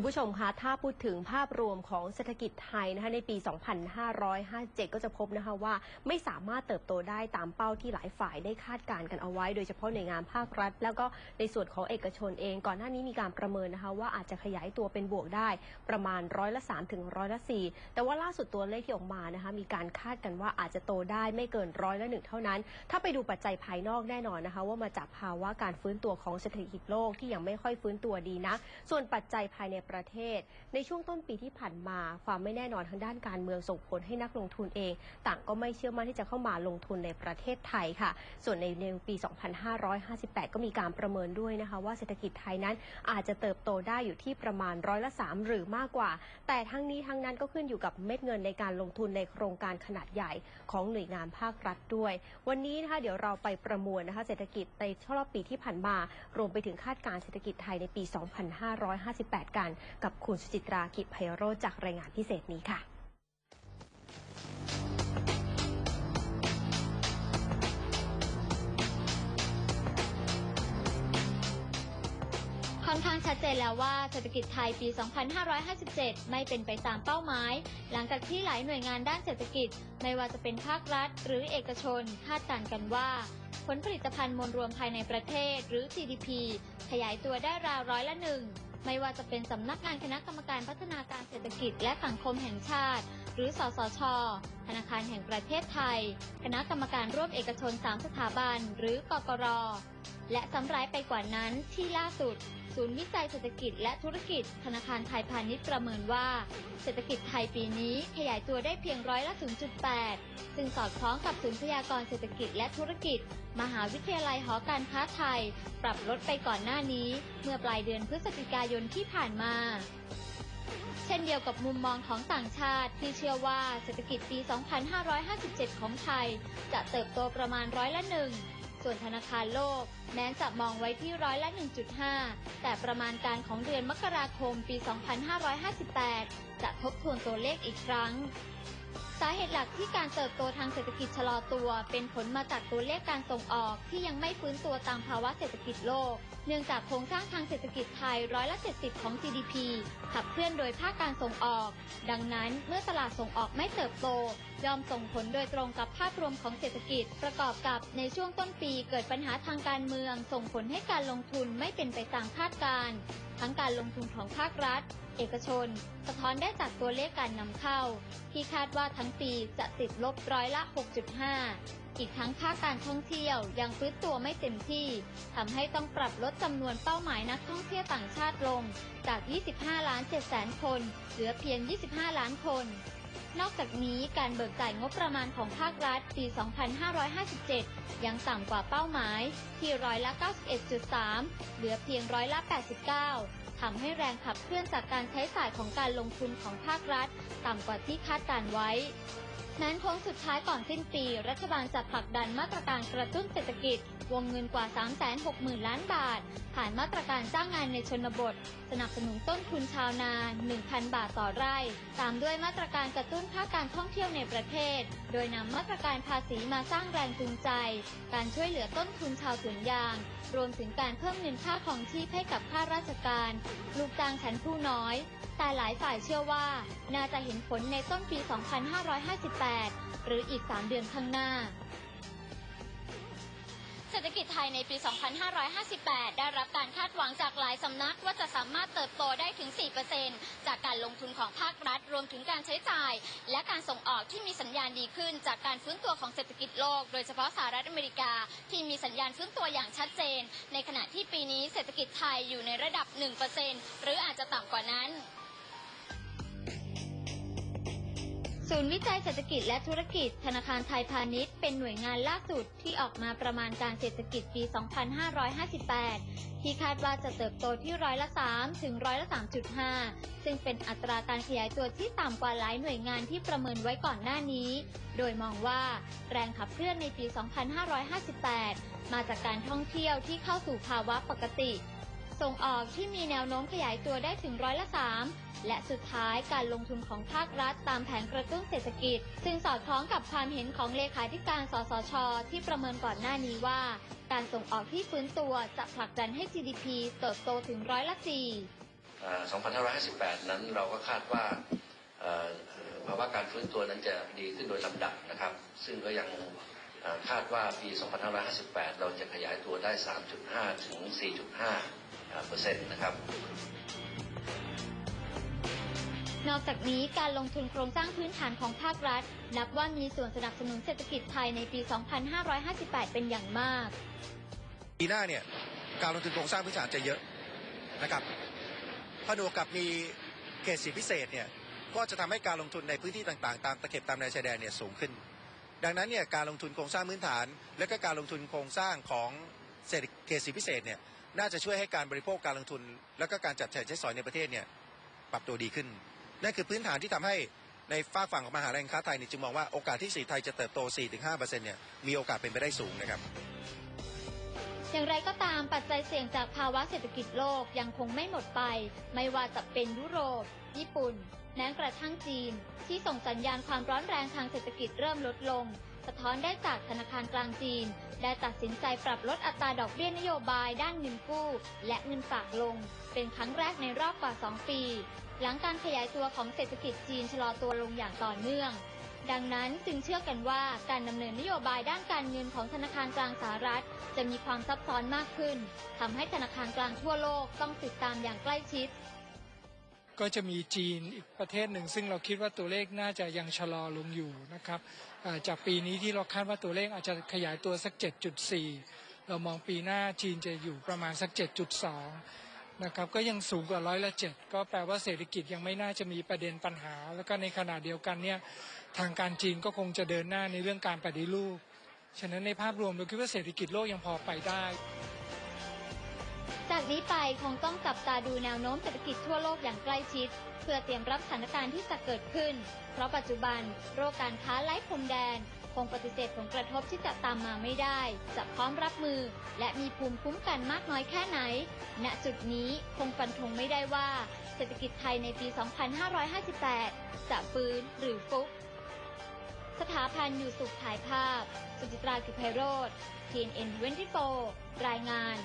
คุณผู้ชมคะถ้าพูดถึงภาพรวมของเศรษฐกิจไทยนะคะในปี 2557 ก็จะพบนะคะว่าไม่สามารถเติบโตได้ตามเป้าที่หลายฝ่ายได้คาดการณ์กันเอาไว้ โดยเฉพาะหน่วยงานภาครัฐ แล้วก็ในส่วนของเอกชนเอง ก่อนหน้านี้มีการประเมินนะคะว่าอาจจะขยายตัวเป็นบวกได้ประมาณร้อยละ3ถึงร้อยละ4แต่ว่าล่าสุดตัวเลขที่ออกมานะคะมีการคาดกันว่าอาจจะโตได้ไม่เกินร้อยละหนึ่งเท่านั้น ถ้าไปดูปัจจัยภายนอกแน่นอนนะคะว่ามาจากภาวะการฟื้นตัวของเศรษฐกิจโลกที่ยังไม่ค่อยฟื้นตัวดีนะส่วนปัจจัยภายในประเทศ ในช่วงต้นปีที่ผ่านมา ความไม่แน่นอนทางด้านการเมืองส่งผลให้นักลงทุนเอง ต่างก็ไม่เชื่อมั่นที่จะเข้ามาลงทุนในประเทศไทยค่ะ ส่วนในในปี 2558 ก็มีการประเมินด้วยนะคะ ว่าเศรษฐกิจไทยนั้นอาจจะเติบโตได้อยู่ที่ประมาณร้อยละ 3 หรือมากกว่า แต่ทั้งนี้ทั้งนั้นก็ขึ้นอยู่กับเม็ดเงินในการลงทุนในโครงการขนาดใหญ่ของหน่วยงานภาครัฐด้วย วันนี้นะคะเดี๋ยวเราไปประมวลนะคะเศรษฐกิจในช่วงปีที่ผ่านมา รวมไปถึงคาดการณ์เศรษฐกิจไทยในปี 2558 กันกับคุณสุจิตรากิจไพโรจจากรายงานพิเศษนี้ค่ะค่อนข้างชัดเจนแล้วว่าเศรษฐกิจไทยปี 2557 ไม่เป็นไปตามเป้าหมาย หลังจากที่หลายหน่วยงานด้านเศรษฐกิจ ไม่ว่าจะเป็นภาครัฐ หรือเอกชนคาดการณ์กันว่า ผลผลิตภัณฑ์มวลรวมภายในประเทศหรือ GDP ขยายตัวได้ราวร้อยละหนึ่ง ไม่ว่าจะเป็นสำนักงานคณะกรรมการพัฒนาการเศรษฐกิจและสังคมแห่งชาติ หรือ สสช ธนาคารแห่งประเทศไทย คณะกรรมการร่วมเอกชน 3 สถาบัน หรือกกรและสำร้ายไปกว่านั้นที่ล่าสุด ศูนย์วิจัยเศรษฐกิจและธุรกิจ ธนาคารไทยพาณิชย์ประเมินว่า เศรษฐกิจไทยปีนี้ขยายตัวได้เพียงร้อยละ 0.8 ซึ่งสอดคล้องกับศูนย์พยากรณ์เศรษฐกิจและธุรกิจ มหาวิทยาลัยหอการค้าไทย ปรับลดไปก่อนหน้านี้ เมื่อปลายเดือนพฤศจิกายนที่ผ่านมาเช่นเดียวกับมุมมองของต่างชาติที่เชื่อว่าเศรษฐกิจปี 2557 ของไทย จะเติบโตประมาณร้อยละหนึ่ง ส่วนธนาคารโลก แม้จะมองไว้ที่ร้อยละ 1.5 แต่ประมาณการของเดือนมกราคมปี 2558 จะทบทวนตัวเลขอีกครั้ง สาเหตุหลักที่การเติบโตทางเศรษฐกิจชะลอตัว เป็นผลมาจากตัวเลขการส่งออกที่ยังไม่ฟื้นตัวตามภาวะเศรษฐกิจโลก เนื่องจากโครงสร้างทางเศรษฐกิจไทยร้อยละ 70 ของ GDP ขับเคลื่อนโดยภาคการส่งออก ดังนั้นเมื่อตลาดส่งออกไม่เติบโตย่อมส่งผลโดยตรงกับภาพรวมของเศรษฐกิจ ประกอบกับในช่วงต้นปีเกิดปัญหาทางการเมือง ส่งผลให้การลงทุนไม่เป็นไปตามคาดการณ์ทั้งการลงทุนของภาครัฐเอกชน สะท้อนได้จากตัวเลขการนำเข้า ที่คาดว่าทั้งปีจะติดลบร้อยละ 6.5 อีกทั้งภาคการท่องเที่ยวยังฟื้นตัวไม่เต็มที่ทำให้ต้องปรับลดจำนวนเป้าหมายนักท่องเที่ยวต่างชาติลง จาก 25 ล้าน7แสนคน เหลือเพียง 25 ล้านคน นอกจากนี้การเบิกจ่ายงบประมาณของภาครัฐปี 2557 ยังต่ำกว่าเป้าหมาย ที่ร้อยละ 91.3 เหลือเพียงร้อยละ 89 ทำให้แรงขับเคลื่อนจากการใช้จ่ายของการลงทุนของภาครัฐ ต่ำกว่าที่คาดการไว้ นั้นโค้งสุดท้ายก่อนสิ้นปี รัฐบาลจะผลักดันมาตรการกระตุ้นเศรษฐกิจ วงเงินกว่า 360,000 ล้านบาทผ่านมาตรการจ้างงานในชนบท สนับสนุนต้นทุนชาวนา 1,000 บาทต่อไร่ ตามด้วยมาตรการกระตุ้นภาคการท่องเที่ยวในประเทศ โดยนำมาตรการภาษีมาสร้างแรงจูงใจ การช่วยเหลือต้นทุนชาวสวนยาง รวมถึงการเพิ่มเงินค่าของชีพให้กับข้าราชการ ลูกจ้างชั้นผู้น้อย แต่หลายฝ่ายเชื่อว่า น่าจะเห็นผลในต้นปี 2558 หรืออีก 3 เดือนข้างหน้า ศรษฐกิจไทยในปี 2558 ได้รับการคาดหวังจากหลายสำนักว่าจะสามารถเติบโตได้ถึง 4%จากการลงทุนของภาครัฐ รวมถึงการใช้จ่าย และการส่งออกที่มีสัญญาณดีขึ้น จากการฟื้นตัวของเศรษฐกิจโลก โดยเฉพาะสหรัฐอเมริกา ที่มีสัญญาณฟื้นตัวอย่างชัดเจน ในขณะที่ปีนี้เศรษฐกิจไทยอยู่ในระดับ 1%หรืออาจจะต่ำกว่านั้น ศูนย์วิจัยเศรษฐกิจและธุรกิจ ธนาคารไทยพาณิชย์เป็นหน่วยงานล่าสุดที่ออกมาประมาณการเศรษฐกิจปี 2558 ที่คาดว่าจะเติบโตที่ร้อยละ 3 ถึงร้อยละ 3.5 ซึ่งเป็นอัตราการขยายตัวที่ต่ำกว่าหลายหน่วยงานที่ประเมินไว้ก่อนหน้านี้ โดยมองว่าแรงขับเคลื่อนในปี 2558 มาจากการท่องเที่ยวที่เข้าสู่ภาวะปกติ ส่งออกที่มีแนวโน้มขยายตัวได้ถึงร้อยละ3และสุดท้ายการลงทุนของภาครัฐตามแผนกระตุ้นเศรษฐกิจ ซึ่งสอดคล้องกับความเห็นของเลขาธิการสสช ที่ประเมินก่อนหน้านี้ว่า การส่งออกที่ฟื้นตัวจะผลักดันให้ GDP เติบโตถึงร้อยละ4เอ่อ2558 นั้นเราก็คาดว่าเอ่อภาวะการฟื้นตัวนั้นจะดีขึ้นโดยลำดับนะครับ ซึ่งก็ยังเอ่อคาดว่าปี 2558 เราจะขยายตัวได้ 3.5 ถึง 4.5 เปอร์เซ็นต์นะครับ นอกจากนี้การลงทุนโครงสร้างพื้นฐานของภาครัฐ นับว่ามีส่วนสนับสนุนเศรษฐกิจไทยในปี 2558 เป็นอย่างมากปีหน้าเนี่ยการลงทุนโครงสร้างพื้นฐานจะเยอะนะครับผนวกกับมีเขตสิทธิพิเศษเนี่ยก็จะทำให้การลงทุนในพื้นที่ต่างๆ ตามตะเข็บตามแนวชายแดนเนี่ยสูงขึ้น ดังนั้นเนี่ยการลงทุนโครงสร้างพื้นฐาน และก็การลงทุนโครงสร้างของเศรษฐเขตสิทธิพิเศษเนี่ย น่าจะช่วยให้การบริโภคการลงทุน และก็การจัดจ่ายใช้สอยในประเทศเนี่ยปรับตัวดีขึ้น นั่นคือพื้นฐานที่ทำให้ในฝากฝั่งของมหาแรงค้าไทยเนี่ยจึงมองว่าโอกาสที่สีไทยจะเติบโต 4-5%เนี่ยมีโอกาสเป็นไปได้สูงนะครับอย่างไรก็ตามปัจจัยเสี่ยงจากภาวะเศรษฐกิจโลกยังคงไม่หมดไป ไม่ว่าจะเป็นยุโรป ญี่ปุ่นแม้กระทั่งจีน ที่ส่งสัญญาณความร้อนแรงทางเศรษฐกิจเริ่มลดลง สะท้อนได้จากธนาคารกลางจีน ได้ตัดสินใจปรับลดอัตราดอกเบี้ยนโยบายด้านเงินกู้ และเงินฝากลง เป็นครั้งแรกในรอบกว่า 2 ปี หลังการขยายตัวของเศรษฐกิจจีนชะลอตัวลงอย่างต่อเนื่อง ดังนั้นจึงเชื่อกันว่าการดำเนินนโยบายด้านการเงินของธนาคารกลางสหรัฐ จะมีความซับซ้อนมากขึ้นทำให้ธนาคารกลางทั่วโลกต้องติดตามอย่างใกล้ชิด ก็จะมีจีนอีกประเทศหนึ่ง ซึ่งเราคิดว่าตัวเลขน่าจะยังชะลอลงอยู่นะครับจากปีนี้ที่เราคาดว่าตัวเลขอาจจะขยายตัวสัก 7.4 เรามองปีหน้าจีนจะอยู่ประมาณสัก 7.2 นะครับก็ยังสูงกว่าร้อยละเจ็ดก็แปลว่าเศรษฐกิจยังไม่น่าจะมีประเด็นปัญหา แล้วก็ในขณะเดียวกันเนี่ยทางการจีนก็คงจะเดินหน้าในเรื่องการปฏิรูปฉะนั้นในภาพรวมเราคิดว่าเศรษฐกิจโลกยังพอไปได้ จากนี้ไปคงต้องจับตาดูแนวโน้มเศรษฐกิจทั่วโลกอย่างใกล้ชิด เพื่อเตรียมรับสถานการณ์ที่จะเกิดขึ้น เพราะปัจจุบันโรคการค้าไร้พรมแดน คงปฏิเสธผลกระทบที่จะตามมาไม่ได้ จะพร้อมรับมือ และมีภูมิคุ้มกันมากน้อยแค่ไหน ณจุดนี้คงฟันธงไม่ได้ว่า เศรษฐกิจไทยในปี 2558 จะฟื้นหรือฟุบสถาพันธ์อยู่สุขถ่ายภาพ สุจิตรากิจไพโรธ TNN 24รายงาน